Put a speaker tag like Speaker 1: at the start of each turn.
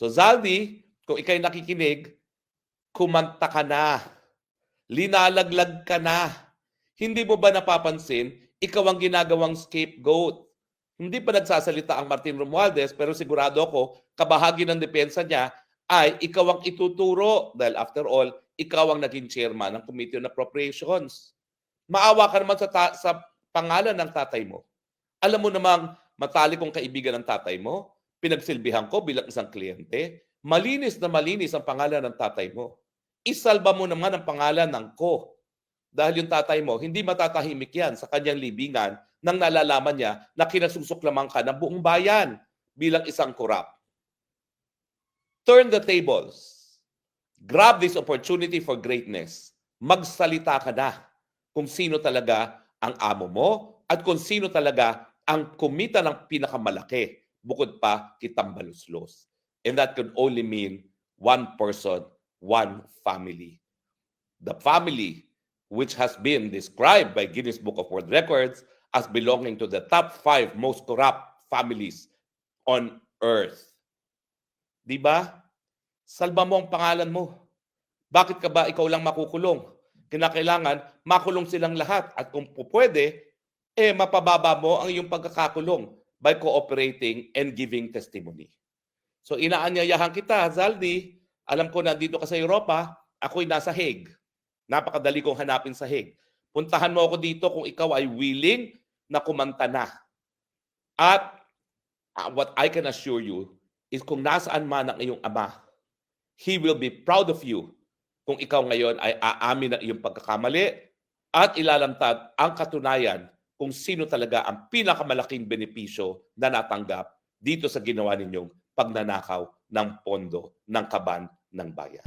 Speaker 1: So Zaldi, kung ikay nakikinig, kumanta ka na. Linalaglag ka na. Hindi mo ba napapansin, ikaw ang ginagawang scapegoat? Hindi pa nagsasalita ang Martin Romualdez, pero sigurado ako, kabahagi ng depensa niya ay ikaw ang ituturo. Dahil after all, ikaw ang naging chairman ng Committee on Appropriations. Maawa ka naman sa, ta- sa pangalan ng tatay mo. Alam mo namang matali kong kaibigan ng tatay mo, pinagsilbihan ko bilang isang kliyente, malinis na malinis ang pangalan ng tatay mo. Isalba mo naman ang pangalan ng ko. Dahil yung tatay mo, hindi matatahimik yan sa kanyang libingan nang nalalaman niya na kinasusuklaman ka ng buong bayan bilang isang korap. Turn the tables. Grab this opportunity for greatness. Magsalita ka na kung sino talaga ang amo mo at kung sino talaga ang kumita ng pinakamalaki bukod pa kitang baluslos. And that can only mean one person, one family. The family which has been described by Guinness Book of World Records as belonging to the top five most corrupt families on earth. Di ba? Salba mo ang pangalan mo. Bakit ka ba ikaw lang makukulong? Kinakailangan makulong silang lahat at kung pwede, eh mapababa mo ang iyong pagkakakulong by cooperating and giving testimony. So inaanyayahan kita, Zaldi, alam ko nandito ka sa Europa, ako'y nasa Hague. Napakadali kong hanapin sa Hague. Puntahan mo ako dito kung ikaw ay willing na kumanta na. At uh, what I can assure you is kung nasaan man ang iyong ama, he will be proud of you kung ikaw ngayon ay aamin ng iyong pagkakamali at ilalantad ang katunayan kung sino talaga ang pinakamalaking benepisyo na natanggap dito sa ginawa ninyong pagnanakaw ng pondo ng kaban ng bayan.